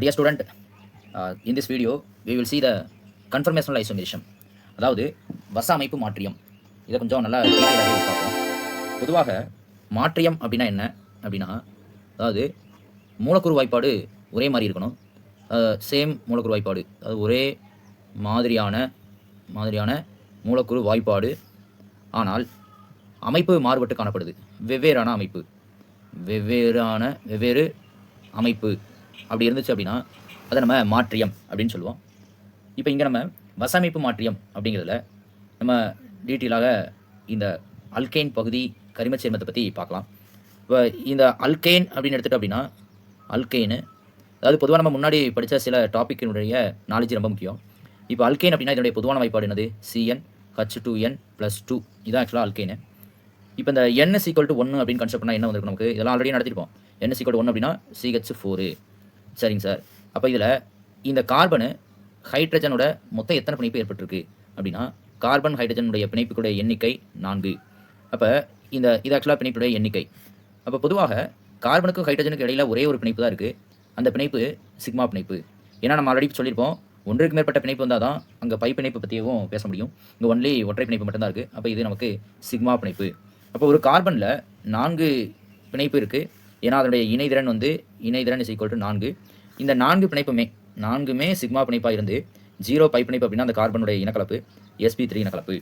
Dear student in this video we will see the conformational the அதாவது வச அமைப்பு மாற்றியம். இதை கொஞ்சம் நல்லா டீட்டெயிலாகவே பார்ப்போம். பொதுவாக மாற்றியம் அப்படின்னா என்ன? அப்படின்னா அதாவது மூலக்கூறு வாய்ப்பாடு ஒரே மாதிரி இருக்கணும். சேம் மூலக்கூறு வாய்ப்பாடு. அதாவது ஒரே மாதிரியான மாதிரியான மூலக்கூறு வாய்ப்பாடு. ஆனால் அமைப்பு மாறுபட்டு காணப்படுது. வெவ்வேறான அமைப்பு. வெவ்வேறான வெவ்வேறு அமைப்பு. அப்படி இருந்துச்சு அப்படின்னா அதை நம்ம மாற்றியம் அப்படின்னு சொல்லுவோம். இப்போ இங்கே நம்ம வசமைப்பு மாற்றியம் அப்படிங்கிறதுல நம்ம டீட்டெயிலாக இந்த அல்கேன் பகுதி கரிம சேர்மத்தை பற்றி பார்க்கலாம். இப்போ இந்த அல்கேன் அப்படின்னு எடுத்துகிட்டோம் அப்படின்னா அல்கேனு அதாவது பொதுவாக நம்ம முன்னாடி படித்த சில டாப்பிக்கினுடைய நாலேஜ் ரொம்ப முக்கியம். இப்போ அல்கேன் அப்படின்னா இதனுடைய பொதுவான வாய்ப்பாடு என்னது? C N H two N plus two இதான் ஆக்சுவலாக அல்கேனு. இப்போ இந்த என் இஸ் ஈக்குவல் டு ஒன்று அப்படின்னு கன்செப்ட் பண்ணால் என்ன வந்திருக்கு நமக்கு? இதெல்லாம் ஆல்ரெடி நடத்திருப்போம். என் இஸ் ஈக்குவல் ஒன்று அப்படின்னா சிஹெச் ஃபோரு சரிங்க சார். அப்போ இதில் இந்த கார்பனு ஹைட்ரஜனோட மொத்தம் எத்தனை பிணைப்பு ஏற்பட்டிருக்கு? அப்படின்னா கார்பன் ஹைட்ரஜனுடைய பிணைப்புகளுடைய எண்ணிக்கை நான்கு. அப்போ இந்த இது ஆக்சுவலாக பிணைப்புடைய எண்ணிக்கை. அப்போ பொதுவாக கார்பனுக்கும் ஹைட்ரஜனுக்கு இடையில் ஒரே ஒரு பிணைப்பு தான் இருக்குது அந்த பிணைப்பு சிக்மா பிணைப்பு. ஏன்னா நம்ம ஆல்ரெடி சொல்லியிருப்போம் ஒன்றுக்கு மேற்பட்ட பிணைப்பு வந்தால் தான் அங்கே பை பிணைப்பு பற்றியும் பேச முடியும். இங்கே ஒன்லி ஒற்றை பிணைப்பு மட்டும்தான் இருக்குது அப்போ இது நமக்கு சிக்மா பிணைப்பு. அப்போ ஒரு கார்பனில் நான்கு பிணைப்பு இருக்குது ஏன்னா அதனுடைய இணைதிறன் வந்து இணைதிறன் இஸ் ஈக்குவல் டு நான்கு. இந்த நான்கு பிணைப்புமே நான்குமே சிக்மா பிணைப்பாக இருந்து ஜீரோ பை பிணைப்பு அப்படின்னா அந்த கார்பனுடைய இனக்கலப்பு எஸ்பி த்ரீ இனக்கலப்பு.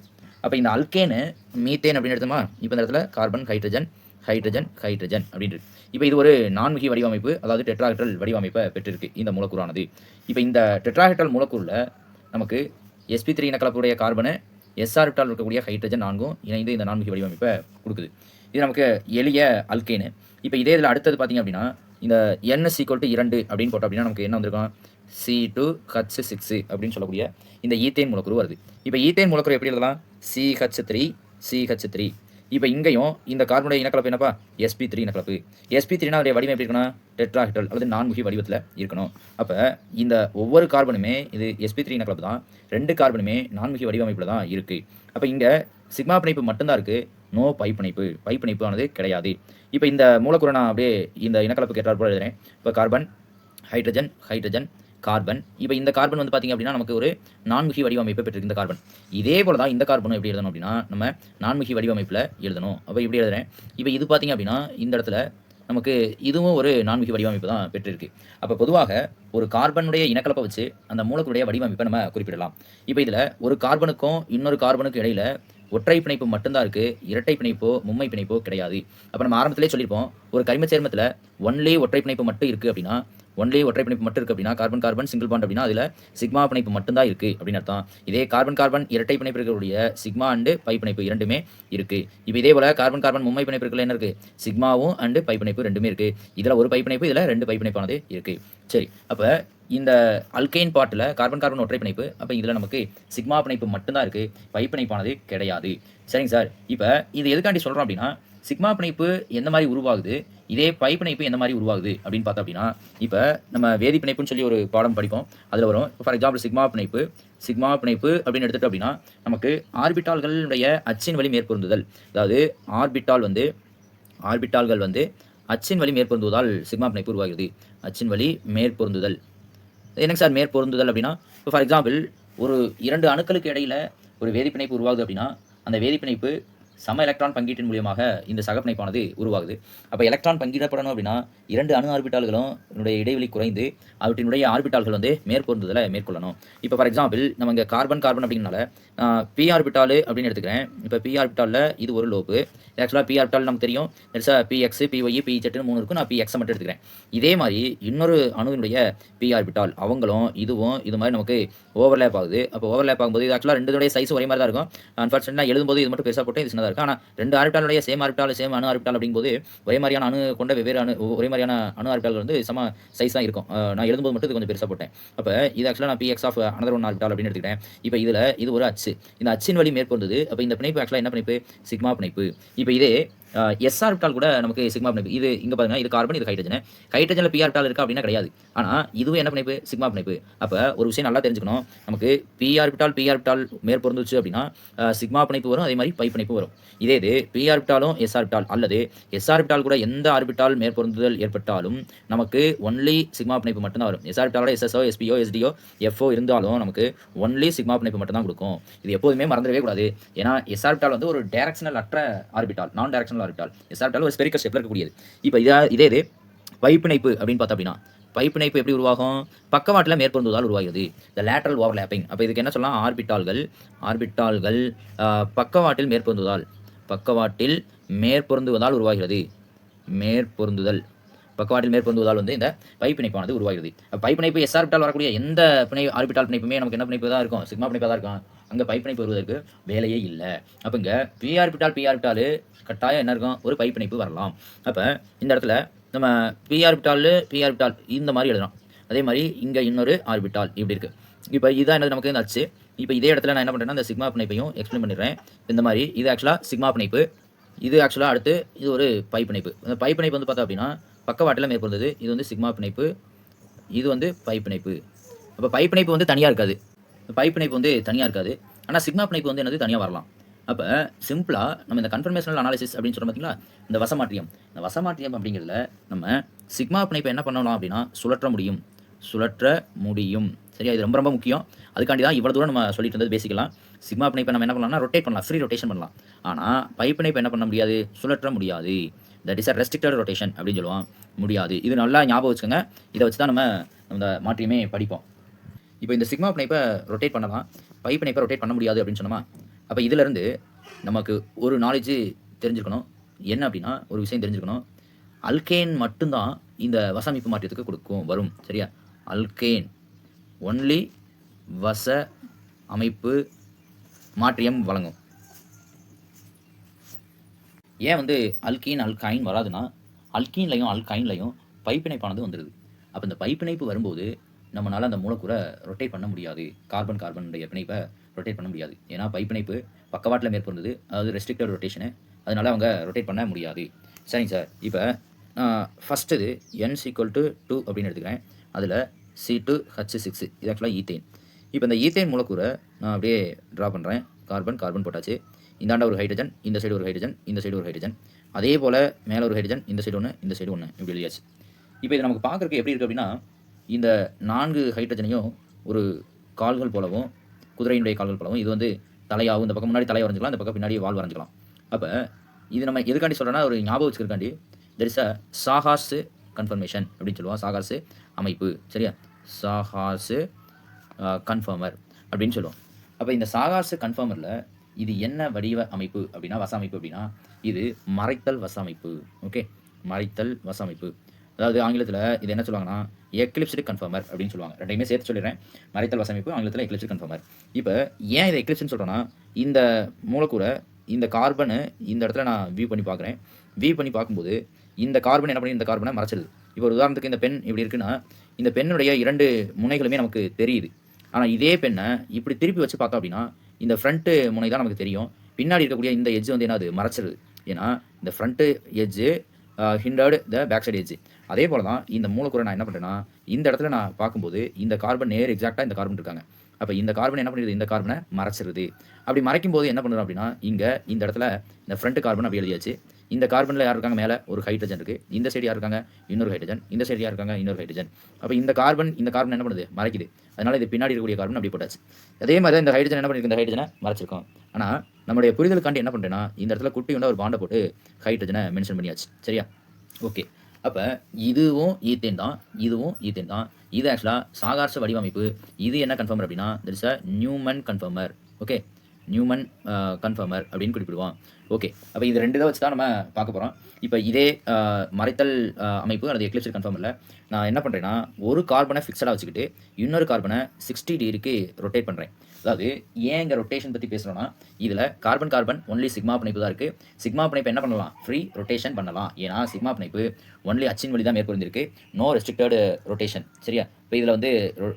அப்போ இந்த அல்கேனு மீத்தேன் அப்படின்னு எடுத்தோமா? இப்போ இந்த இடத்துல கார்பன் ஹைட்ரஜன் ஹைட்ரஜன் ஹைட்ரஜன் அப்படின்ட்டு. இப்போ இது ஒரு நான்முகி வடிவமைப்பு அதாவது டெட்ராஹெட்ரல் வடிவமைப்பை பெற்றிருக்கு இந்த மூலக்கூறானது. இப்போ இந்த டெட்ராஹெட்ரல் மூலக்கூறில் நமக்கு எஸ்பி த்ரீ இனக்கலப்புடைய கார்பனு எஸ்ஆர்டால் இருக்கக்கூடிய ஹைட்ரஜன் நான்கும் இணைந்து இந்த நான்முகி வடிவமைப்பை கொடுக்குது. இது நமக்கு எளிய அல்கேனு இப்போ இதே இதில் அடுத்தது பார்த்தீங்க அப்படின்னா இந்த என்எஸ் ஈக்குவல் டு இரண்டு அப்படின்னு போட்டோம் அப்படின்னா நமக்கு என்ன வந்திருக்கும்? சி டூ ஹச் சிக்ஸு அப்படின்னு சொல்லக்கூடிய இந்த ஈத்தேன் மூலக்குரு வருது. இப்போ ஈத்தேன் மூலக்குரு எப்படி எழுதலாம்? சிஹெச் த்ரீ சிஹெச் த்ரீ இப்போ இங்கேயும் இந்த கார்பனுடைய இனக்கலப்பு என்னப்பா? எஸ்பி த்ரீ இனக்கலப்பு. எஸ்பி த்ரீனா அதோடைய வடிவம் எப்படி இருக்கணும்? டெட்ராஹெட்ரல் அல்லது நான்முகி வடிவத்தில் இருக்கணும். அப்போ இந்த ஒவ்வொரு கார்பனுமே இது எஸ்பி த்ரீ இனக்கலப்பு தான். ரெண்டு கார்பனுமே நான்முகி வடிவமைப்பில் தான் இருக்குது அப்போ இங்கே சிக்மா பிணைப்பு மட்டும்தான் இருக்குது நோ பைப்பிணைப்பு. பைப்பிணைப்பு ஆனது கிடையாது. இப்போ இந்த மூலக்கூறை நான் அப்படியே இந்த இனக்கலப்பு ஏற்றார் போல எழுதுறேன். இப்போ கார்பன் ஹைட்ரஜன் ஹைட்ரஜன் கார்பன். இப்போ இந்த கார்பன் வந்து பார்த்திங்க அப்படின்னா நமக்கு ஒரு நான்முகி வடிவமைப்பை பெற்றிருக்கு இந்த கார்பன். இதே போல தான் இந்த கார்பனும் எப்படி எழுதணும் அப்படின்னா நம்ம நான்முகி வடிவமைப்பில் எழுதணும். அப்போ இப்படி எழுதுறேன். இப்போ இது பார்த்திங்க அப்படின்னா இந்த இடத்துல நமக்கு இதுவும் ஒரு நான்முகி வடிவமைப்பு தான் பெற்றிருக்கு. அப்போ பொதுவாக ஒரு கார்பனுடைய இனக்கலப்பை வச்சு அந்த மூலக்கூடைய வடிவமைப்பை நம்ம குறிப்பிடலாம். இப்போ இதில் ஒரு கார்பனுக்கும் இன்னொரு கார்பனுக்கும் இடையில ஒற்றை பிணைப்பு மட்டும்தான் இருக்குது இரட்டை பிணைப்போ மும்மை பிணைப்போ கிடையாது. அப்போ நம்ம ஆரம்பத்திலே சொல்லியிருப்போம் ஒரு கரிம சேர்மத்தில் ஒன்லி ஒற்றை பிணைப்பு மட்டும் இருக்குது அப்படின்னா ஒன்லி ஒற்றை பிணைப்பு மட்டும் இருக்குது அப்படின்னா கார்பன் கார்பன் சிங்கிள் பாண்ட் அப்படின்னா அதில் சிக்மா பிணைப்பு மட்டும்தான் இருக்குது அப்படின்னு அர்த்தம். இதே கார்பன் கார்பன் இரட்டை பிணைப்பு இருக்கக்கூடிய சிக்மா அண்டு பை பிணைப்பு இரண்டுமே இருக்குது இப்போ இதே போல் கார்பன் கார்பன் மும்மை பிணைப்பு என்ன இருக்குது சிக்மாவும் அண்டு பை பிணைப்பு ரெண்டுமே இருக்குது இதில் ஒரு பை பிணைப்பு இதில் ரெண்டு பை பிணைப்பானது இருக்குது சரி அப்போ இந்த அல்கைன் பாட்டில் கார்பன் கார்பன் ஒற்றை பிணைப்பு அப்போ இதில் நமக்கு சிக்மா பிணைப்பு மட்டும்தான் இருக்குது பை பிணைப்பானது கிடையாது. சரிங்க சார். இப்போ இது எதுக்காண்டி சொல்கிறோம் அப்படின்னா சிக்மா பிணைப்பு எந்த மாதிரி உருவாகுது? இதே பை பிணைப்பு எந்த மாதிரி உருவாகுது அப்படின்னு பார்த்தோம் அப்படின்னா இப்போ நம்ம வேதி பிணைப்புன்னு சொல்லி ஒரு பாடம் படிப்போம். அதில் வரும் ஃபார் எக்ஸாம்பிள் சிக்மா பிணைப்பு. சிக்மா பிணைப்பு அப்படின்னு எடுத்துகிட்டோம் அப்படின்னா நமக்கு ஆர்பிட்டால்களுடைய அச்சின் வழி மேற்பொருந்துதல். அதாவது ஆர்பிட்டால் வந்து ஆர்பிட்டால்கள் வந்து அச்சின் வழி மேற்பொருந்துவதால் சிக்மா பிணைப்பு உருவாகிறது. அச்சின் வழி மேற்பொருந்துதல். என்னங்க சார் மேற்பொருந்துதல் அப்படின்னா இப்போ ஃபார் எக்ஸாம்பிள் ஒரு இரண்டு அணுக்களுக்கு இடையில ஒரு வேதிப்பிணைப்பு உருவாகுது அப்படின்னா அந்த வேதிப்பிணைப்பு சம எலக்ட்ரான் பங்கீட்டின் மூலியமாக இந்த சகப்பிணைப்பானது உருவாகுது. அப்போ எலக்ட்ரான் பங்கீடப்படணும் அப்படின்னா இரண்டு அணு ஆர்பிட்டால்களும் என்னுடைய இடைவெளி குறைந்து அவற்றினுடைய ஆர்பிட்டால்கள் வந்து மேற்கொண்டதில் மேற்கொள்ளணும். இப்போ ஃபார் எக்ஸாம்பிள் நம்ம இங்கே கார்பன் கார்பன் அப்படிங்கனால பி ஆர்பிட்டாலு அப்படின்னு எடுத்துக்கிறேன். இப்போ பி ஆர்பிட்டாலில் இது ஒரு லோப்பு. ஆக்சுவலாக பி ஆர்பிட்டால் நமக்கு தெரியும். It's p x p y p ஜெட்னு மூணு இருக்கும். நான் பி எக்ஸை மட்டும் எடுத்துக்கிறேன். இதே மாதிரி இன்னொரு அணுவினுடைய பி ஆர்பிட்டால் அவங்களும் இதுவும் இது மாதிரி நமக்கு ஓவர்லேப் ஆகுது. அப்போ ஓவர்லேப் ஆகும்போது இது ஆக்சுவலாக ரெண்டுடைய சைஸ் ஒரே மாதிரி தான் இருக்கும். அன்ஃபார்ச்சுனேட் நான் எழுதும்போது இது மட்டும் பெருசாக போட்டு இது சின்னதாக இருக்குது ஆனால் ரெண்டு ஆர்பிட்டாலுடைய சேம் ஆர்பிட்டால் சேம் அணு ஆர்பிட்டால் அப்படிங்கும்போது ஒரே மாதிரியான அணு கொண்ட வெவ்வேறு அணு ஒரே மாதிரியான அணு ஆர்பிட்டால் வந்து சம சைஸ் தான் இருக்கும். நான் எழுதும்போது மட்டும் இது கொஞ்சம் பெருசாக போட்டேன். அப்போ இது ஆக்சுவலாக நான் px of another one orbital அப்படின்னு எடுத்துக்கிட்டேன். இப்போ இதில் இது ஒரு அச்சு. இந்த அச்சின் வழி மேற்கொண்டது. அப்போ இந்த பிணைப்பு ஆக்சுவலாக என்ன பிணைப்பு? சிக்மா பிணைப்பு. இப்போ இதே எஸ் ஆர்பிட்டால் கூட நமக்கு சிக்மா பிணைப்பு. இது இங்கே பார்த்தீங்கன்னா இது கார்பன் இது ஹைட்ரஜன் ஹைட்ரஜனில் பிஆர்பிட்டால் இருக்கா அப்படின்னா கிடையாது. ஆனால் இதுவும் என்ன பிணைப்பு? சிக்மா பிணைப்பு. அப்போ ஒரு விஷயம் நல்லா தெரிஞ்சுக்கணும். நமக்கு பிஆர்பிட்டால் பிஆர்பிட்டால் மேற்பொருந்துச்சு அப்படின்னா சிக்மா பிணைப்பு வரும் அதே மாதிரி பை பிணைப்பு வரும். இதே இது பிஆர்பிட்டாலும் எஸ் ஆர்பிட்டால் அல்லது எஸ் ஆர்பிட்டால் கூட எந்த ஆர்பிட்டால் மேற்பொருந்துதல் ஏற்பட்டாலும் நமக்கு ஒன்லி சிக்மா பிணைப்பு மட்டும்தான் வரும். எஸ் ஆர்பிட்டாலோட எஸ்எஸ்ஓ எஸ்பிஓ எஸ்டிஓ எஃப்ஓ இருந்தாலும் நமக்கு ஒன்லி சிக்மா பிணைப்பு மட்டும் தான் கொடுக்கும். இது எப்போதுமே மறந்துடவே கூடாது. ஏன்னா எஸ் ஆர்பிட்டால் வந்து ஒரு டேரக்ஷனல் அற்ற orbital non directional orbital s orbital ஒரு ஸ்பெரிக்கல் ஷேப்பில் இருக்கக்கூடியது. இப்போ இதே இதே இது பைப்பிணைப்பு அப்படின்னு பார்த்தா அப்படின்னா பைப்பிணைப்பு எப்படி உருவாகும்? பக்கவாட்டில் மேற்பொருந்துவதால் உருவாகிறது. இந்த லேட்ரல் ஓவர்லேப்பிங் அப்போ இதுக்கு என்ன சொல்லலாம்? ஆர்பிட்டால்கள். ஆர்பிட்டால்கள் பக்கவாட்டில் மேற்பொருந்துவதால் பக்கவாட்டில் மேற்பொருந்துவதால் உருவாகிறது. மேற்பொருந்துதல். பக்கவாட்டில் மேற்பொருந்துவதால் வந்து இந்த பைப்பிணைப்பானது உருவாகிறது. பைப்பிணைப்பு எஸ் ஆர்பிட்டால் வரக்கூடிய எந்த பிணை ஆர்பிட்டால் பிணைப்புமே நமக்கு என்ன பிணைப்பு தான் இருக்கும்? சிக்மா பிணைப்பாக தான் இருக்கும். அங்கே பைப்பிணைப்பு வருவதற்கு வேலையே இல்லை. அப்போ இங்கே பிஆர்பிட்டால் பிஆர்பிட்டால் கட்டாயம் என்ன இருக்கும்? ஒரு பைப்பிணைப்பு வரலாம். அப்போ இந்த இடத்துல நம்ம பிஆர்பிட்டால் பிஆர்பிட்டால் இந்த மாதிரி எழுதலாம். அதே மாதிரி இங்கே இன்னொரு ஆர்பிட்டால் இப்படி இருக்குது இப்போ இதான் என்னது நமக்கு வந்து அச்சு இப்போ இதே இடத்துல நான் என்ன பண்ணுறேன்னா இந்த சிக்மா பிணைப்பையும் எக்ஸ்பிளைன் பண்ணிடுறேன். இந்த மாதிரி இது ஆக்சுவலாக சிக்மா பிணைப்பு இது ஆக்சுவலாக அடுத்து இது ஒரு பை பிணைப்பு இந்த பை பிணைப்பு வந்து பார்த்தா அப்படின்னா பக்கவாட்டில் மேற்பொருந்தது. இது வந்து சிக்மா பிணைப்பு இது வந்து பை பிணைப்பு அப்போ பை பிணைப்பு வந்து தனியாக இருக்காது. பைப் பிணைப்பு வந்து தனியாக இருக்காது. ஆனால் சிக்மா பிணைப்பு வந்து என்னது? தனியாக வரலாம். அப்போ சிம்பிளாக நம்ம இந்த கன்ஃபர்மேஷனல் அனாலிசிஸ் அப்படின்னு சொல்கிறோம் பார்த்தீங்களா இந்த வசமாற்றியம். இந்த வசமாற்றியம் அப்படிங்கிறதுல நம்ம சிக்மா பிணைப்பை என்ன பண்ணலாம் அப்படின்னா சுழற்ற முடியும். சுழற்ற முடியும். சரியா? இது ரொம்ப ரொம்ப முக்கியம். அதுக்காண்டி தான் இவ்வளோ தூரம் நம்ம சொல்லிட்டு இருந்தது பேசிக்கலாம் சிக்மா பிணைப்பை நம்ம என்ன பண்ணலாம்னா ரொட்டேட் பண்ணலாம். ஃப்ரீ ரொட்டேஷன் பண்ணலாம். ஆனால் பை பிணைப்பை என்ன பண்ண முடியாது? சுழற்ற முடியாது. That is a restricted rotation அப்படின்னு சொல்லுவோம் முடியாது. இது நல்லா ஞாபகம் வச்சுக்கோங்க. இதை வச்சு தான் நம்ம இந்த மாற்றியுமே படிப்போம். இப்போ இந்த சிக்மா பிணைப்பை ரொட்டேட் பண்ணலாம் பை பிணைப்பை ரொட்டேட் பண்ண முடியாது அப்படின்னு சொன்னோமா? அப்போ இதிலேருந்து நமக்கு ஒரு நாலேஜ் தெரிஞ்சுக்கணும் என்ன அப்படின்னா ஒரு விஷயம் தெரிஞ்சுக்கணும் அல்கேன் மட்டும்தான் இந்த வசமைப்பு மாற்றத்துக்கு கொடுக்கும் வரும். சரியா? அல்கேன் ஒன்லி வச அமைப்பு மாற்றியம் வழங்கும். ஏன் வந்து அல்கீன் அல்கைன் வராதுன்னா அல்கீன்லையும் அல்கைன்லையும் பைப்பிணைப்பானது வந்துடுது அப்போ இந்த பைப்பிணைப்பு வரும்போது நம்மளால் அந்த மூலக்கூறை ரொட்டேட் பண்ண முடியாது. கார்பன் கார்பனுடைய பிணைப்பை ரொட்டேட் பண்ண முடியாது. ஏன்னா பைப்பிணைப்பு பக்கவாட்டில் மேற்கொண்டது அதாவது ரெஸ்ட்ரிக்டட் ரொட்டேஷனு அதனால அவங்க ரொட்டேட் பண்ண முடியாது. சரிங்க சார். இப்போ ஃபஸ்ட்டு இது என் ஈக்குவல் டு டூ அப்படின்னு எடுத்துக்கிறேன். அதில் சி டூ ஹச் சிக்ஸு இது ஆக்சுவலாக ஈத்தேன் இப்போ இந்த ஈத்தேன் மூலக்கூறை நான் அப்படியே ட்ரா பண்ணுறேன் கார்பன் கார்பன் போட்டாச்சு. இந்தாண்ட ஒரு ஹைட்ரஜன் இந்த சைடு ஒரு ஹைட்ரஜன் இந்த சைடு ஒரு ஹைட்ரஜன் அதே போல் மேலே ஒரு ஹைட்ரஜன் இந்த சைடு ஒன்று இந்த சைடு ஒன்று இப்படி எழுதியாச்சு. இப்போ இது நமக்கு பார்க்குறக்கு எப்படி இருக்குது அப்படின்னா இந்த நான்கு ஹைட்ரஜனையும் ஒரு கால்கள் போலவும் குதிரையினுடைய கால்கள் போலவும் இது வந்து தலையாகவும் இந்த பக்கம் முன்னாடி தலையை வரைஞ்சிக்கலாம் இந்த பக்கம் பின்னாடி வால் வரைஞ்சிக்கலாம். அப்போ இது நம்ம எதுக்காண்டி சொல்கிறோன்னா ஒரு ஞாபகம் வச்சுக்கிறக்காண்டி there is a sawhorse conformation அப்படின்னு சொல்லுவோம். சாகாசு அமைப்பு சரியா? சாகாசு கன்ஃபார்மர் அப்படின்னு சொல்லுவோம். அப்போ இந்த சாகாசு கன்ஃபார்மரில் இது என்ன வடிவ அமைப்பு அப்படின்னா வச அமைப்பு அப்படின்னா இது மறைத்தல் வச அமைப்பு ஓகே மறைத்தல் வச அமைப்பு. அதாவது ஆங்கிலத்தில் இது என்ன சொல்லுவாங்கன்னா எக்லிப்ஸ்டு கன்ஃபார்மர் அப்படின்னு சொல்லுவாங்க. ரெண்டையுமே சேர்த்து சொல்லிடுறேன். மறைத்தல் வசமைப்பு ஆங்கிலத்தில் எக்லிப்ஸ்டு கன்ஃபார்மர் இப்போ ஏன் இதை எக்லிப்ஸ்னு சொல்கிறேன்னா இந்த மூலக்கூறை இந்த கார்பனை இந்த இடத்துல நான் வியூ பண்ணி பார்க்குறேன் வியூ பண்ணி பார்க்கும்போது இந்த கார்பன் என்ன பண்ணி இந்த கார்பனை மறைச்சிடுது இப்போ ஒரு உதாரணத்துக்கு இந்த பெண் இப்படி இருக்குன்னா இந்த பெண்ணுடைய இரண்டு முனைகளுமே நமக்கு தெரியுது. ஆனால் இதே பெண்ணை இப்படி திருப்பி வச்சு பார்த்தோம் அப்படின்னா இந்த ஃப்ரண்ட்டு முனை தான் நமக்கு தெரியும். பின்னாடி இருக்கக்கூடிய இந்த எஜ்ஜு வந்து என்னது? மறைச்சிருது. ஏன்னா இந்த front edge hindered the back side edge அதே போல தான் இந்த மூலக்கூறை நான் என்ன பண்ணுறேன்னா இந்த இடத்துல நான் பார்க்கும்போது இந்த கார்பன் நேர் எக்ஸாக்டாக இந்த கார்பன் இருக்காங்க. அப்போ இந்த கார்பன் என்ன பண்ணிடுது இந்த கார்பனை மறைச்சிருது. அப்படி மறைக்கும் போது என்ன பண்ணுறோம் அப்படின்னா இங்கே இந்த இடத்துல இந்த ஃப்ரண்ட் கார்பன் அப்படி எழுதியாச்சு இந்த கார்பனில் யார் இருக்காங்க? மேலே ஒரு ஹைட்ரஜன் இருக்குது இந்த சைடு யார் இருக்காங்க? இன்னொரு ஹைட்ரஜன் இந்த சைடு யார் இருக்காங்க? இன்னொரு ஹைட்ரஜன் அப்போ இந்த கார்பன் இந்த கார்பன் என்ன பண்ணுது? மறைக்குது. அதனால இது பின்னாடி இருக்கக்கூடிய கார்பன் அப்படி போட்டாச்சு. அதே மாதிரி தான் இந்த ஹைட்ரஜன் என்ன பண்ணிருக்கு? இந்த ஹைட்ரஜனை மறைச்சிருக்கோம். ஆனால் நம்மளுடைய புரிதலுக்காண்டி என்ன பண்ணுறேன்னா இந்த இடத்துல குட்டி உண்டா ஒரு பாண்டை போட்டு ஹைட்ரஜனை மென்ஷன் பண்ணியாச்சு. சரியா? ஓகே அப்போ இதுவும் ஈத்தேன் தான் இதுவும் ஈத்தேன் தான். இது ஆக்சுவலாக சாகார்ச வடிவமைப்பு. இது என்ன கன்ஃபார்மர் அப்படின்னா there is a Newman conformer okay Newman conformer அப்படின்னு குறிப்பிடுவோம் ஓகே அப்போ இது ரெண்டு இதை வச்சு தான் நம்ம பார்க்க போகிறோம் இப்போ இதே மறைத்தல் அமைப்பு அல்லது எக்லிப்சர் கன்ஃபார்மரில் நான் என்ன பண்ணுறேன்னா ஒரு கார்பனை ஃபிக்ஸடாக வச்சுக்கிட்டு இன்னொரு கார்பனை சிக்ஸ்டி டிகிரிக்கு ரொட்டேட் பண்ணுறேன் அதாவது ஏன் இங்கே ரொட்டேஷன் பற்றி பேசுகிறோன்னா இதில் கார்பன் கார்பன் ஒன்லி சிக்மா பிணைப்பு தான் இருக்குது சிக்மா பிணைப்பு என்ன பண்ணலாம்? ஃப்ரீ ரொட்டேஷன் பண்ணலாம். ஏன்னா சிக்மா பிணைப்பு ஒன்லி அச்சின் வழி தான் மேற்கொண்டிருக்கு. நோ ரெஸ்ட்ரிக்டட் ரொட்டேஷன் சரியா? இப்போ இதில் வந்து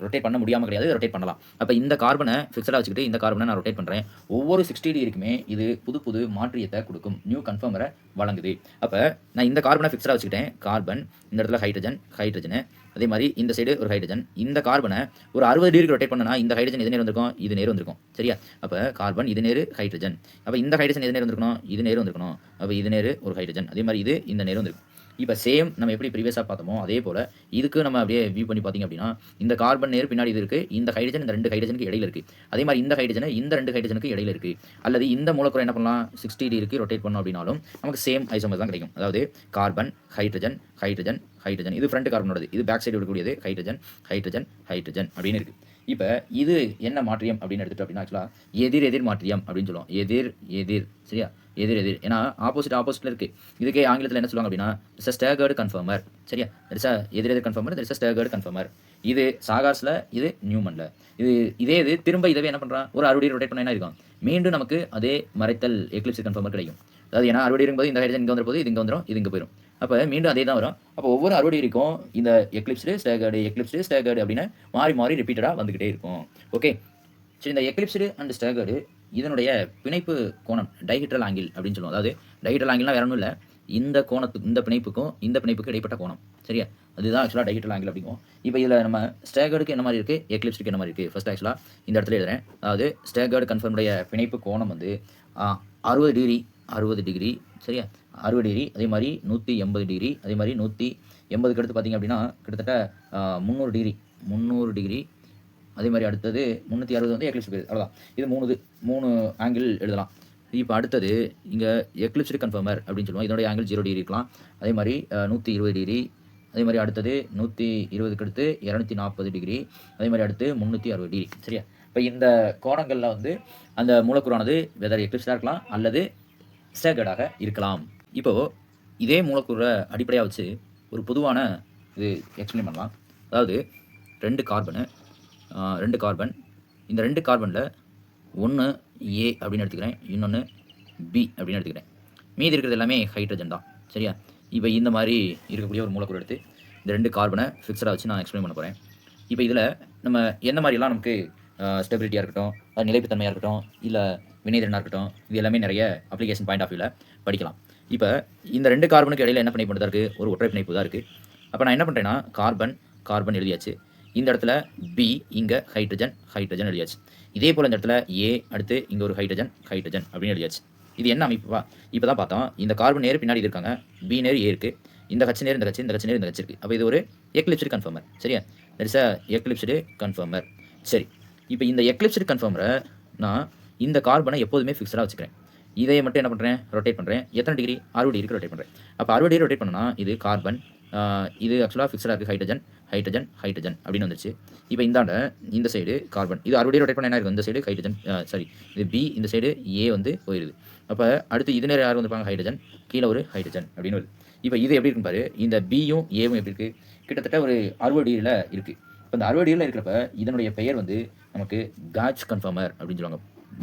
ரொட்டேட் பண்ண முடியாமல் கிடையாது ரொட்டேட் பண்ணலாம். அப்போ இந்த கார்பனை ஃபிக்ஸடாக வச்சுக்கிட்டு இந்த கார்பனை நான் ரொட்டேட் பண்ணுறேன் ஒவ்வொரு சிக்ஸ்டி டிகிரிக்குமே இது புது புது மாற்றியத்தை கொடுக்கும். நியூ கன்ஃபார்மரை வழங்குது. அப்போ நான் இந்த கார்பனை ஃபிக்ஸடாக வச்சுக்கிட்டேன். கார்பன் இந்த இடத்துல ஹைட்ரஜன் ஹைட்ரஜனு அதே மாதிரி இந்த சைடு ஒரு ஹைட்ரஜன் இந்த கார்பனை ஒரு அறுபது டிகிரி ரொட்டேட் பண்ணனா இந்த ஹைட்ரஜன் இது நேர் வந்திருக்கும்? இது நேர் வந்திருக்கும். சரியா? அப்போ கார்பன் இது நேர் ஹைட்ரஜன் அப்போ இந்த ஹைட்ரஜன் இது நேர் வந்திருக்கணும்? இது நேர் வந்திருக்கணும். அப்போ இது நேர் ஒரு ஹைட்ரஜன் அதே மாதிரி இது இந்த நேர் வந்திருக்கும். இப்போ சேம் நம்ம எப்படி ப்ரீவியஸாக பார்த்தோமோ அதே போல் இதுக்கு நம்ம அப்படியே வியூ பண்ணி பார்த்தீங்க அப்படின்னா இந்த கார்பன் நேர் பின்னாடி இது இருக்குது இந்த ஹைட்ரஜன் இந்த ரெண்டு ஹைட்ரஜனுக்கு இடையில இருக்குது அதே மாதிரி இந்த ஹைட்ரஜன் இந்த ரெண்டு ஹைட்ரஜனுக்கு இடையில இருக்குது அல்லது இந்த மூலக்கூறு என்ன பண்ணலாம்? சிக்ஸ்டி டிகிரிக்கு ரொட்டேட் பண்ணோம் அப்படின்னாலும் நமக்கு சேம் ஐசோமர் தான் கிடைக்கும். அதாவது கார்பன் ஹைட்ரஜன் ஹைட்ரஜன் ஹைட்ரஜன் இது ஃப்ரண்ட் கார்பனோடது இது பேக் சைடு இருக்கக்கூடியது ஹைட்ரஜன் ஹைட்ரஜன் ஹைட்ரஜன் அப்படின்னு இருக்குது இப்போ இது என்ன மாற்றியம் அப்படின்னு எடுத்துட்டோம் அப்படின்னா ஆக்சுவலாக எதிர் எதிர் மாற்றியம் அப்படின்னு சொல்லுவோம். எதிர் எதிர் சரியா? எதிர் எதிர். ஏன்னா ஆப்போசிட் ஆப்போசிட்டில் இருக்குது இதுக்கே ஆங்கிலத்தில் என்ன சொல்லுவாங்க அப்படின்னா இட்ஸ் அ ஸ்டேகர்டு கன்ஃபர்மர் சரியா? இட்ஸ் அ எதிர் எதிர் கன்ஃபர்மர் இட்ஸ் அ ஸ்டேகர்டு கன்ஃபர்மர் இது சாகாஸில் இது நியூமனில். இது இதே இது திரும்ப இதவே என்ன பண்ணுறான் ஒரு அறுபடி ரொட்டேட் பண்ண என்ன இருக்கும் மீண்டும் நமக்கு அதே மறைத்தல் எக்லிப்ஸ் கன்ஃபார்மர் கிடைக்கும். அதாவது ஏன்னா அறுபடி இருக்கும்போது இந்த ஹைட்ரஜன் இங்கே வந்துற போது இது இங்கே வந்துடும் இது இங்கே போயிடும் அப்போ மீண்டும் அதே தான் வரும். அப்போ ஒவ்வொரு அறுபடி இருக்கும் இந்த எக்லிப்ஸ்டு ஸ்டேகர்டு எக்லிப்ஸ்டு ஸ்டேகர்டு அப்படின்னு மாறி மாறி ரிப்பீட்டடாக வந்துக்கிட்டே இருக்கும். ஓகே சரி இந்த எக்லிப்ஸ்டு அண்ட் ஸ்டேகர்டு இதனுடைய பிணைப்பு கோணம் டைஹிட்ரல் ஆங்கிள் அப்படின்னு சொல்லுவோம். அதாவது டைஹிட்ரல் ஆங்கிள்லாம் வேற ஒன்றும் இல்லை. இந்த கோணத்துக்கு இந்த பிணைப்புக்கும் இந்த பிணைப்புக்கும் இடைப்பட்ட கோணம். சரியா? அதுதான் ஆக்சுவலாக டைஹெட்ரல் ஆங்கிள் அப்படிங்கும் இப்போ இதில் நம்ம ஸ்டேகர்டுக்கு என்ன மாதிரி இருக்குது எக்லிப்ஸ்டுக்கு என்ன மாதிரி இருக்குது ஃபர்ஸ்ட் ஆக்சுவலாக இந்த இடத்துல எழுதுறேன். அதாவது ஸ்டேகர்டு கன்ஃபர்முடைய பிணைப்பு கோணம் வந்து அறுபது டிகிரி அறுபது டிகிரி சரியா? அறுபது டிகிரி அதே மாதிரி நூற்றி எண்பது டிகிரி அதே மாதிரி நூற்றி எண்பதுக்கு அடுத்து பார்த்தீங்க அப்படின்னா கிட்டத்தட்ட முந்நூறு டிகிரி முந்நூறு டிகிரி அதே மாதிரி அடுத்தது முந்நூற்றி அறுபது வந்து எக்லிப்ஸ் இருக்குது அவ்வளோதான் இது மூணு இது மூணு ஆங்கிள் எழுதலாம். இப்போ அடுத்தது இங்கே எக்லிப்ஸ்டு கன்ஃபர்மர் அப்படின்னு சொல்லுவோம். இதனுடைய ஆங்கிள் ஜீரோ டிகிரி இருக்கலாம். அதே மாதிரி நூற்றி இருபது டிகிரி அதே மாதிரி அடுத்தது நூற்றி இருபதுக்கு அடுத்து இரநூத்தி நாற்பது டிகிரி. அதே மாதிரி அடுத்து முந்நூற்றி அறுபது டிகிரி. சரியா? இப்போ இந்த கோணங்களில் வந்து அந்த மூலக்கூறானது வெதர் எக்லிப்ஸாக இருக்கலாம் அல்லது ஸ்டேகர்டாக இருக்கலாம். இப்போது இதே மூலக்கூறை அடிப்படையாக வச்சு ஒரு பொதுவான இது எக்ஸ்பிளைன் பண்ணலாம். அதாவது ரெண்டு கார்பனு ரெண்டு கார்பன் இந்த ரெண்டு கார்பனில் ஒன்று ஏ அப்படின்னு எடுத்துக்கிறேன் இன்னொன்று பி அப்படின்னு எடுத்துக்கிறேன். மீதி இருக்கிறது எல்லாமே ஹைட்ரஜன் தான். சரியா? இப்போ இந்த மாதிரி இருக்கக்கூடிய ஒரு மூலக்கூறு எடுத்து இந்த ரெண்டு கார்பனை ஃபிக்ஸடாக வச்சு நான் எக்ஸ்பிளைன் பண்ண போகிறேன் இப்போ இதில் நம்ம என்ன மாதிரிலாம் நமக்கு ஸ்டெபிலிட்டியாக இருக்கட்டும் நிலைப்புத்தன்மையாக இருக்கட்டும் இல்லை வினைதிறனாக இருக்கட்டும் இது எல்லாமே நிறைய அப்ளிகேஷன் பாயிண்ட் ஆஃப் வியூவில் படிக்கலாம். இப்போ இந்த ரெண்டு கார்பனுக்கு இடையில என்ன பிணைப்பு தான் இருக்குது ஒரு ஒற்றை பிணைப்பு தான் இருக்குது அப்போ நான் என்ன பண்ணுறேன்னா கார்பன் கார்பன் எழுதியாச்சு. இந்த இடத்துல பி இங்கே ஹைட்ரஜன் ஹைட்ரஜன் எழுதியாச்சு. இதே போல் இந்த இடத்துல ஏ அடுத்து இங்கே ஒரு ஹைட்ரஜன் ஹைட்ரஜன் அப்படின்னு எழுதியாச்சு. இது என்ன அமைப்புப்பா இப்போ தான் பார்த்தோம். இந்த கார்பன் நேர் பின்னாடி இருக்காங்க. பி நேர் ஏ இருக்குது இந்த கட்சி நேர் இந்த கட்சி இந்த கட்சி நேர் இந்த கட்சி இருக்குது அப்போ இது ஒரு எக்லிப்ஸ்டு கன்ஃபார்மர் சரியா? That is a eclipsed conformer சரி. இப்போ இந்த எக்லிப்ஸ்டு கன்ஃபார்மரை நான் இந்த கார்பனை எப்போதுமே ஃபிக்ஸடாக வச்சுக்கிறேன். இதை மட்டும் என்ன பண்ணுறேன் ரொட்டேட் பண்ணுறேன் எத்தனை டிகிரி அறுபது டிகிரி ரொட்டேட் பண்ணுறேன் அப்போ அறுபது டிகிரி ரொட்டேட் பண்ணனா இது கார்பன் இது ஆக்சுவலாக ஃபிக்ஸ்டாக இருக்குது ஹைட்ரஜன் ஹைட்ரஜன் ஹைட்ரஜன் அப்படின்னு வந்துச்சு. இப்போ இந்தாண்ட இந்த சைடு கார்பன் இது அறுபடி ரொட்டேட் பண்ண என்ன இருக்குது இந்த சைடு ஹைட்ரஜன் சாரி இது பி இந்த சைடு ஏ வந்து போயிடுது அப்போ அடுத்து இது நேரம் யார் வந்திருப்பாங்க? ஹைட்ரஜன் கீழே ஒரு ஹைட்ரஜன் அப்படின்னு வருது. இப்போ இது எப்படி இருக்கும் பாரு. இந்த பியும் ஏவும் எப்படி இருக்குது கிட்டத்தட்ட ஒரு அறுபது டிகிரியில் இருக்குது இப்போ இந்த அறுபது டிகிரியில் இருக்கிறப்ப இதனுடைய பெயர் வந்து நமக்கு காட்ச் கன்ஃபார்மர் அப்படின்னு சொல்லுவாங்க.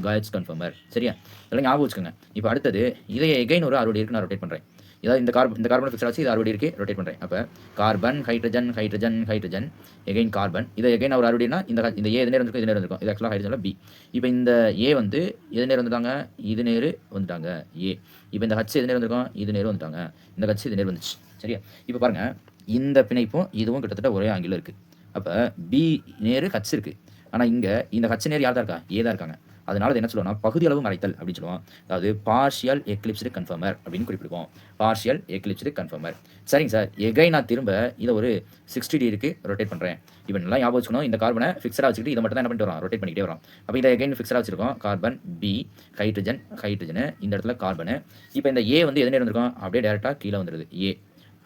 காட்ச் கன்ஃபார்மர் சரியா? இதெல்லாம் ஞாபகம் வச்சுக்கோங்க. இப்போ அடுத்தது இதை எகைன் ஒரு அறுபது டிகிரி நான் ரொட்டேட் பண்ணுறேன் இதாவது இந்த கார்பன் இந்த கார்பன் ஃபிக்ஸ் ஆச்சு இது அறுபடி இருக்கு ரொட்டேட் பண்ணுறேன் அப்போ carbon hydrogen hydrogen hydrogen again carbon இதை எகைன் ஒரு அறுபடினா இந்த இந்த ஏ எது நேரம் இருக்கும் இது நேரம் இருக்கும் இது ஆக்சுவலாக ஹைட்ரஜனில் பி இப்போ இந்த ஏ வந்து எது நேரம் வந்துட்டாங்க? இது நேர் வந்துட்டாங்க. ஏ இப்போ இந்த ஹச் எது நேரம் வந்திருக்கும்? இது நேரம் வந்துட்டாங்க. இந்த ஹச் இது நேரம் வந்துச்சு. சரியா? இப்போ பாருங்கள் இந்த பிணைப்பும் இதுவும் கிட்டத்தட்ட ஒரே ஆங்கிலம் இருக்குது அப்போ பி நேரு ஹச் இருக்குது ஆனால் இங்கே இந்த ஹச் நேர் யார் தான் இருக்கா? ஏ தான் இருக்காங்க. அதனால என்ன சொல்லுவோம்னா பகுதி அளவு மறைத்தல் அப்படின்னு சொல்லுவோம் அதாவது பார்ஷியல் எக்லிப்ஸ்டு கன்ஃபர்மர் அப்படின்னு குறிப்பிடுவோம். பார்ஷியல் எக்லிப்ஸ்டு கன்ஃபர்மர் சரிங்க சார். எகை நான் திரும்ப இதை ஒரு சிக்ஸ்டி டிகிரிக்கு ரொட்டேட் பண்ணுறேன் இப்போ நல்லா ஞாபகம் வச்சுக்கணும் இந்த கார்பனை ஃபிக்ஸடாக வச்சுக்கிட்டு இதை மட்டும் தான் என்ன பண்ணிட்டு வரோம் ரொட்டேட் பண்ணிக்கிட்டே வரோம் அப்போ இதை எகைன் ஃபிக்ஸடாக வச்சிருக்கோம். கார்பன் பி ஹைட்ரஜன் ஹைட்ரஜனு இந்த இடத்துல கார்பனு இப்போ இந்த ஏ வந்து எது நேரம் இருந்திருக்கும்? அப்படியே டேரெக்டாக கீழே வந்துடுது ஏ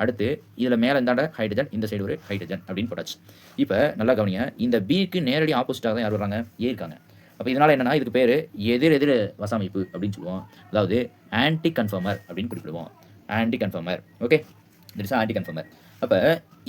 அடுத்து இதில் மேலே இந்தாண்ட ஹைட்ரஜன் இந்த சைடு ஒரு ஹைட்ரஜன் அப்படின்னு போட்டாச்சு. இப்போ நல்லா கவனிங்க. இந்த பிக்கு நேரடி ஆப்போசிட்டாக தான் யார் வர்றாங்க? ஏ இருக்காங்க. அப்போ இதனால் என்னென்னா இதுக்கு பேர் எதிர் எதிர் வசமைப்பு அப்படின்னு சொல்லுவோம். அதாவது ஆன்டி கன்ஃபார்மர் அப்படின்னு குறிப்பிடுவோம். Anti conformer okay that is anti conformer அப்போ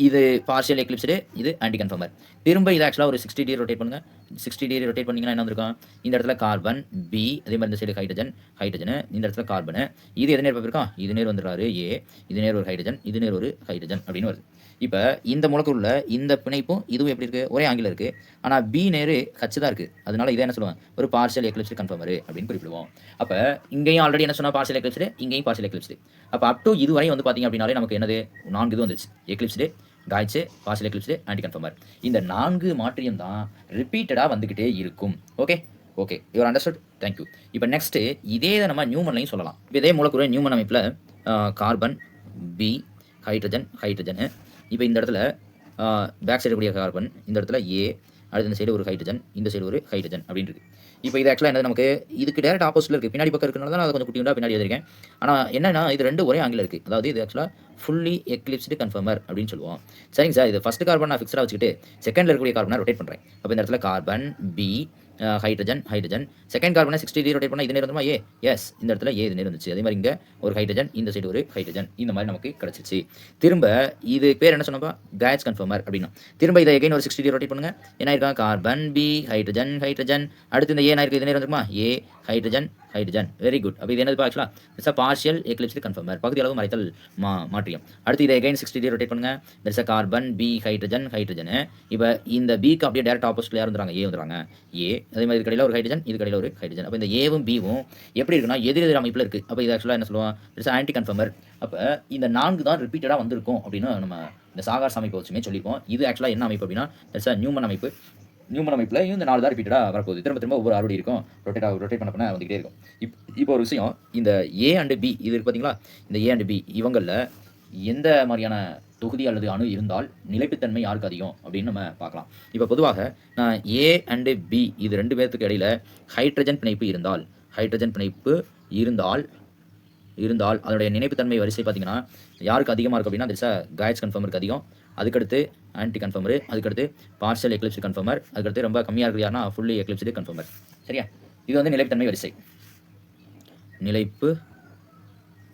இது பார்ஷியல் எக்லிப்ஸ்டு இது ஆன்டி கன்ஃபார்மர் திரும்ப இது ஆக்சுவலாக ஒரு சிக்ஸ்டி டிகிரி ரொட்டேட் பண்ணுங்கள் சிக்ஸ்டி டிகிரி ரொட்டேட் பண்ணிங்கன்னா என்ன வந்திருக்கும்? இந்த இடத்துல கார்பன் பி அதே மாதிரி இந்த சைடு ஹைட்ரஜன் ஹைட்ரஜன் இந்த இடத்துல கார்பனு இது எது நேர் இருக்கா இது நேர் வந்துடுறாரு ஏ இது நேர் ஒரு ஹைட்ரஜன் இது நேர் ஒரு ஹைட்ரஜன் அப்படின்னு வருது. இப்போ இந்த மூலக்கூறுல இந்த பிணைப்பும் இதுவும் எப்படி இருக்குது ஒரே ஆங்கில இருக்குது ஆனால் பி நேரு ஹச் தான் இருக்குது அதனால இதை என்ன சொல்லுவாங்க? ஒரு பார்சியல் எக்லிப்ஸ் கன்ஃபார்மர் அப்படின்னு குறிப்பிடுவோம். அப்போ இங்கேயும் ஆல்ரெடி என்ன சொன்னால் பார்ஷியல் எக்லிப்ஸ்டு இங்கேயும் பார்ஷியல் எக்லிப்ஸ்டு அப்போ அப் டு இதுவரை வந்து பார்த்தீங்க அப்படின்னாலே நமக்கு என்னது? நான்கு இது வந்துச்சு. Eclipsed gauche partial eclipsed anti conformer இந்த நான்கு மாற்றியம் தான் ரிப்பீட்டடாக வந்துக்கிட்டே இருக்கும். Okay okay your understood thank you இப்போ நெக்ஸ்ட்டு இதே இதை நம்ம நியூமன்லையும் சொல்லலாம். இப்போ இதே மூலக்கூறு நியூமன் அமைப்பில் கார்பன் பி ஹைட்ரஜன் ஹைட்ரஜனு இப்போ இந்த இடத்துல பேக் சைடு கூடிய கார்பன் இந்த இடத்துல ஏ அடுத்து இந்த சைடு ஒரு ஹைட்ரஜன் இந்த சைடு ஒரு ஹைட்ரஜன் அப்படின்னு இருக்குது இப்போ இது ஆக்சுவலாக என்னது நமக்கு? இதுக்கு டேரக்ட் ஆப்போசிட்டில் இருக்குது பின்னாடி பக்கம் இருக்கிறனால தான் நான் அதை கொஞ்சம் குட்டி பின்னாடி எழுதிருக்கேன் ஆனால் என்னன்னா இது ரெண்டு ஒரே ஆங்கில இருக்குது அதாவது இது ஆக்சுவலாக ஃபுல்லி எக்லிப்ஸ்டு கன்ஃபர்மர் அப்படின்னு சொல்லுவோம். சரிங்க சார் இது ஃபஸ்ட் கார்பன் நான் ஃபிக்ஸ்டாக வச்சுக்கிட்டு செகண்டில் இருக்கக்கூடிய கார்பனை ரொட்டேட் பண்ணுறேன் அப்போ இந்த இடத்துல carbon B hydrogen hydrogen second கார்பனை சிக்ஸ்டி டிகிரி ரொட்டேட் பண்ணால் இது நேரம் வந்துமா ஏ எஸ் இந்த இடத்துல ஏ இது நேரம் வந்துச்சு அதே மாதிரி இங்கே ஒரு ஹைட்ரஜன் இந்த சைடு ஒரு ஹைட்ரஜன் இந்த மாதிரி நமக்கு கிடச்சிச்சு. திரும்ப இது பேர் என்ன சொன்னப்பா? கேட்ச் கன்ஃபார்மர் அப்படின்னா. திரும்ப இதை எகைன் ஒரு சிக்ஸ்டி டிகிரி ரொட்டேட் பண்ணுங்க. என்ன இருக்கா கார்பன் பி ஹைட்ரஜன் ஹைட்ரஜன் அடுத்து இந்த ஏ இருக்குது இது நேரம் வந்துருமா A hydrogen hydrogen very good அப்போ இது என்னது ஆக்சுவலாக it's a partial conform conformer பகுதி அளவு மறைத்தல் மா மாற்றியம். அடுத்து இதை எகைன் சிக்ஸ்டி டிகிரி ரொட்டேட் பண்ணுங்க. It's a carbon B hydrogen hydrogen இப்போ இந்த பிக்கு அப்படியே டேரக்ட் ஆப்போசிட்ல யார் வந்துறாங்க ஏ வந்துறாங்க ஏ அதே மாதிரி கடையில் ஒரு ஹைட்ரஜன் இது கடையில் ஒரு ஹைட்ரஜன் அப்போ இந்த ஏவும் பிவும் எப்படி இருக்குன்னா எதிர் எதிர் அமைப்பில் இருக்குது அப்போ இது ஆக்சுவலாக என்ன சொல்லுவோம் இட்ஸ் ஆன்டி கன்ஃபார்மர் அப்போ இந்த நான்கு தான் ரிப்பீட்டடாக வந்திருக்கும் அப்படின்னு நம்ம இந்த சாகார் அமைப்பை வச்சுமே சொல்லிப்போம். இது ஆக்சுவலாக என்ன அமைப்பு அப்படின்னா இட்ஸ் நியூமன் அமைப்பு. நியூமன் அமைப்புலையும் இந்த நாலு தான் ரிப்பீட்டடாக வரப்போகுது. திரும்ப திரும்ப ஒவ்வொரு அறுவடை இருக்கும். ரொட்டேட் ரொட்டேட் பண்ண பண்ண வந்துகிட்டே இருக்கும். இப் இப்போ ஒரு விஷயம் இந்த ஏ அண்டு பி இது இருக்கு பார்த்தீங்களா இந்த ஏ அண்டு பி இவங்களில் எந்த மாதிரியான தொகுதி அல்லது அணு இருந்தால் நிலைப்புத்தன்மை யாருக்கு அதிகம் அப்படின்னு நம்ம பார்க்கலாம். இப்போ பொதுவாக நான் ஏ அண்டு பி இது ரெண்டு பேர்த்துக்கு இடையில ஹைட்ரஜன் பிணைப்பு இருந்தால் ஹைட்ரஜன் பிணைப்பு இருந்தால் இருந்தால் அதனுடைய நினைப்புத்தன்மை வரிசை பார்த்தீங்கன்னா யாருக்கு அதிகமாக இருக்கும் அப்படின்னா திஸ் காய்ஸ் கன்ஃபார்மருக்கு அதிகம். அதுக்கடுத்து ஆன்டி கன்ஃபர்மரு அதுக்கடுத்து பார்சல் எக்லிப்ஸ் கன்ஃபர்மர் அதுக்கடுத்து ரொம்ப கம்மியாக இருக்குது யாருன்னா ஃபுல்லி எக்லிப்ஸ்டு கன்ஃபர்மர் சரியா? இது வந்து நிலைப்புத்தன்மை வரிசை. நிலைப்பு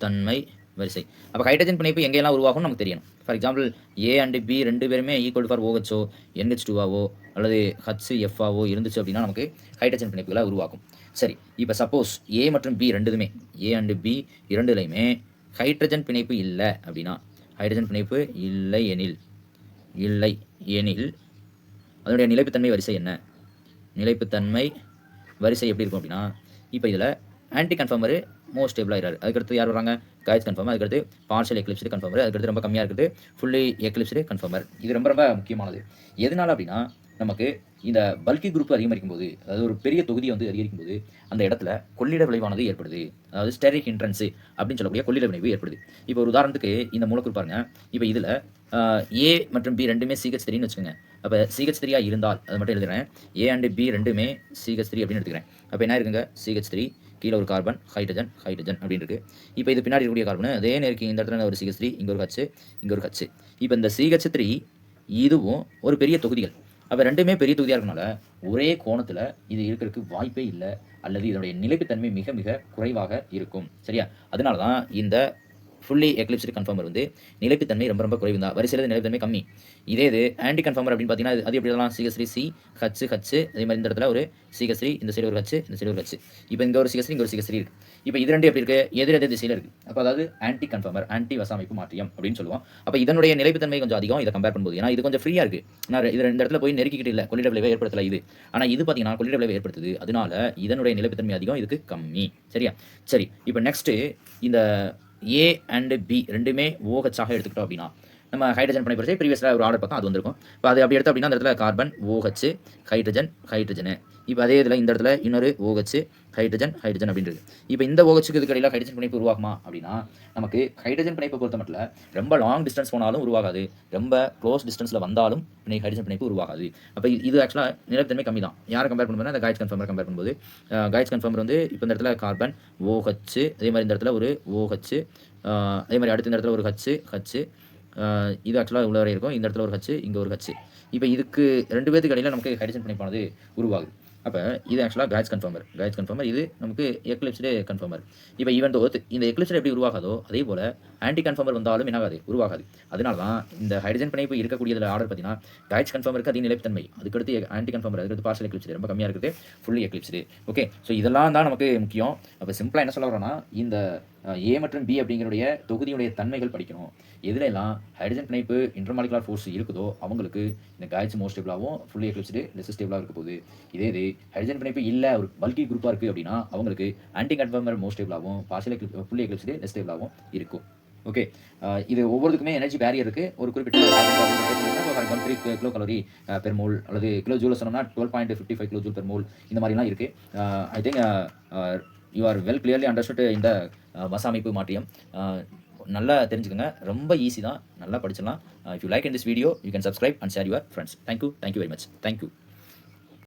தன்மை வரிசை. அப்போ ஹைட்ரஜன் பிணைப்பு எங்கெல்லாம் உருவாகும் நமக்கு தெரியணும். For example A and B ரெண்டு பேருமே ஈக்குவல் ஃபார் ஓஹெச்ஓ என்ஹெச் டூவாவோ அல்லது ஹச் எஃப்ஆவோ இருந்துச்சு அப்படின்னா நமக்கு ஹைட்ரஜன் பிணைப்புகளை உருவாக்கும் சரி இப்போ சப்போஸ் ஏ மற்றும் பி ரெண்டுதுமே ஏ அண்டு பி இரண்டுலையுமே ஹைட்ரஜன் பிணைப்பு இல்லை அப்படின்னா ஹைட்ரஜன் பிணைப்பு இல்லை எனில் இல்லை எனில் அதனுடைய நிலைப்புத்தன்மை வரிசை என்ன? நிலைப்புத்தன்மை வரிசை எப்படி இருக்கும் அப்படின்னா இப்போ இதில் ஆன்டி கன்ஃபார்மரு மோஸ்ட் ஸ்டேபிளாகிறார் அதுக்கடுத்து யார் வராங்க காய்ஸ் கன்ஃபார்மர் அதுக்கடுத்து பார்ஷல் எக்லிப்ஸ்டு கன்ஃபார்மர் அதுக்கடுத்து ரொம்ப கம்மியாக இருக்குது. ஃபுல்லி எக்லிப்ஸ்டு கன்ஃபார்மர் இது ரொம்ப ரொம்ப முக்கியமானது. எதனால் அப்படின்னா நமக்கு இந்த பல்கி குரூப் அதிகரிக்கும் போது அதாவது ஒரு பெரிய தொகுதியை வந்து அதிகரிக்கும் போது அந்த இடத்துல கொள்ளிட விளைவானது ஏற்படுது. அதாவது ஸ்டெரிக் இன்ட்ரன்ஸு அப்படின்னு சொல்லக்கூடிய கொள்ளிட விளைவு ஏற்படுது. இப்போ ஒரு உதாரணத்துக்கு இந்த மூலக்கூறு பாருங்க. இப்போ இதில் ஏ மற்றும் பி ரெண்டுமே சிஹெச் த்ரீன்னு வச்சுக்கோங்க. அப்போ சிஹெச் த்ரீயாக இருந்தால் அது மட்டும் எழுதுகிறேன். ஏ அண்டு பி ரெண்டுமே சிஹெச் த்ரீ அப்படின்னு எடுத்துக்கிறேன். அப்போ என்ன இருக்குங்க? சிஹெச் த்ரீ கீழே ஒரு கார்பன் ஹைட்ரஜன் ஹைட்ரஜன் அப்படின்னு இருக்குது இப்போ இது பின்னாடி இருக்கக்கூடிய கார்பன் அதே நேருக்கு இந்த இடத்துல ஒரு சிஹெச் த்ரீ இங்கே ஒரு ஹச்சு இங்கே ஒரு ஹச்சு இப்போ இந்த சிஹெச் த்ரீ இதுவும் ஒரு பெரிய தொகுதிகள். அப்போ ரெண்டுமே பெரிய தொகுதியாக இருக்கனால ஒரே கோணத்தில் இது இருக்கிறதுக்கு வாய்ப்பே இல்லை அல்லது இதனுடைய நிலைப்புத்தன்மை மிக மிக குறைவாக இருக்கும். சரியா? அதனால தான் இந்த ஃபுல்லி எக்லிப்ஸ்டு கன்ஃபார்மர் வந்து நிலைப்புத்தன்மை ரொம்ப ரொம்ப குறைவு தான். வரிசையில் நிலைப்புத்தன்மை கம்மி. இதே இது ஆன்டி கன்ஃபார்மர் அப்படின்னு பார்த்தீங்கன்னா அது- அது எப்படி எல்லாம் சிகஸ்ரீ சி ஹச்சு ஹச்சு அதே மாதிரி இந்த இடத்துல ஒரு சிகஸ்ரீ இந்த சைடு ஒரு ஹச்சு இந்த சைடு ஒரு ஹச்சு இப்போ இங்கே ஒரு சிகஸ்ரீ இங்கே ஒரு சிகஸ்ரீ இருக்கு. இப்போ இது ரெண்டு எப்படி இருக்கு? எதிர் எதிர் திசையில் இருக்கு. அப்போ அதாவது ஆன்டி கன்ஃபார்மர் ஆன்டி வசாமைப்பு மாற்றியம் அப்படின்னு சொல்லுவோம். அப்போ இதனுடைய நிலைப்புத்தன்மை கொஞ்சம் அதிகம். இதை கம்பேர் பண்ணும்போது. ஏன்னா இது கொஞ்சம் ஃப்ரீயாக இருக்கு. நான் இது ரெண்டு இடத்துல போய் நெருக்கிக்கிட்டு இல்லை. கொள்ளிட விளைவை ஏற்படுத்தல இது. ஆனால் இது பார்த்தீங்கன்னா கொள்ளிட விளைவை ஏற்படுத்துது. அதனால இதனுடைய நிலைப்புத்தன்மை அதிகம் இதுக்கு கம்மி. சரியா? சரி. இப்போ நெக்ஸ்ட்டு இந்த ஏ அண்டு பி ரெண்டுமே ஓஹெச்சாக எடுத்துக்கிட்டோம் அப்படின்னா நம்ம ஹைட்ரஜன் பண்ணி படிச்சு ப்ரீவியஸில் ஒரு ஆர்டர் பக்கம் அது வந்திருக்கும். இப்போ அது அப்படி எடுத்தோம் அப்படின்னா அந்த இடத்துல கார்பன் ஓஹெச் ஹைட்ரஜன் ஹைட்ரஜனு இப்போ அதே இதில் இந்த இடத்துல இன்னொரு OH ஹைட்ரஜன் ஹைட்ரஜன் அப்படின்றது. இப்போ இந்த ஓகச்சுக்கு இதுக்கு இடையில ஹைட்ரஜன் பிணைப்பு உருவாகுமா அப்படின்னா நமக்கு ஹைட்ரஜன் பிணைப்பை பொறுத்த மட்டும் ரொம்ப லாங் டிஸ்டன்ஸ் போனாலும் உருவாகாது. ரொம்ப க்ளோஸ் டிஸ்டன்ஸில் வந்தாலும் பிணை ஹைட்ரஜன் பிணைப்பு உருவாகாது. அப்போ இது ஆக்சுவலாக நிலத்தன்மை கம்மி தான் யாரை கம்பேர் பண்ணும்போது அந்த கைட்ஸ் கன்ஃபார்மர் கம்பேர் பண்ணும்போது கைட்ஸ் கன்ஃபார்மர் வந்து இப்போ இந்த இடத்துல கார்பன் ஓஹச்சு அதே மாதிரி இந்த இடத்துல ஒரு ஓஹச்சு அதே மாதிரி அடுத்த இந்த இடத்துல ஒரு ஹச்சு ஹச்சு இது ஆக்சுவலாக உள்ள வரை இருக்கும். இந்த இடத்துல ஒரு ஹச்சு இங்கே ஒரு ஹச்சு இப்போ இதுக்கு ரெண்டு பேருக்கு இடையில நமக்கு ஹைட்ரஜன் பிணைப்பானது உருவாகுது. அப்போ இது ஆக்சுவலாக காய்ஸ் கன்ஃபார்மர் காய்ஸ் கன்ஃபார்மர் இது நமக்கு எக்லிப்ஸ்டு கன்ஃபார்மர் இப்போ ஈவன் தோ இந்த எக்லிப்ஸ்டு எப்படி உருவாகாதோ அதே போல் ஆன்டி கன்ஃபார்மர் வந்தாலும் என்னாகாது? உருவாகாது. அதனால தான் இந்த ஹைட்ரஜன் பிணைப்பு இருக்கக்கூடியதில் ஆர்டர் பார்த்தீங்கன்னா காய்ஸ் கன்ஃபார்மருக்கு அதிக நிலைத்தன்மை. அதுக்கடுத்து ஆன்டி கன்ஃபார்மர் அதுக்கடுத்து பார்சல் எக்லிப்ஸ்டு ரொம்ப கம்மியாக இருக்குது. ஃபுல்லி எக்லிப்ஸ்டு ஓகே ஸோ இதெல்லாம் தான் நமக்கு முக்கியம். அப்போ சிம்பிளாக என்ன சொல்ல வரோன்னா இந்த ஏ மற்றும் பி அப்படிங்கிறடைய தொகுதியுடைய தன்மைகள் படிக்கணும். எதுல எல்லாம் ஹைட்ரஜன் பிணைப்பு இன்டர்மாலிகுலர் ஃபோர்ஸ் இருக்குதோ அவங்களுக்கு இந்த காய்ச்சி மோஸ்ட் ஸ்டேபிளாகவும் ஃபுல்லி எக்லிப்ஸ்டு லெஸ் ஸ்டேபிளாக இருக்க போகுது. இதே இது ஹைட்ரஜன் பிணைப்பு இல்லை ஒரு பல்கி குரூப்பாக இருக்குது அப்படின்னா அவங்களுக்கு anti conformer most ஸ்டேபிளாகவும் partial eclipse fully eclipsed less ஸ்டேபிளாகவும் இருக்கும். ஓகே இது ஒவ்வொருத்துக்குமே எனர்ஜி பேரியர் இருக்குது ஒரு குறிப்பிட்ட three kilo calorie per mole அல்லது கிலோ ஜூல சொன்னோம்னா twelve point fifty five kilo joule per mole இந்த மாதிரிலாம் இருக்குது I think you are well clearly understood இந்த அஹ், மாற்றியம். நல்லா தெரிஞ்சுக்கோங்க. ரொம்ப ஈஸி தான். நல்லா படிச்சிடலாம். If you like in this video you can subscribe and share your friends thank you thank you very much thank you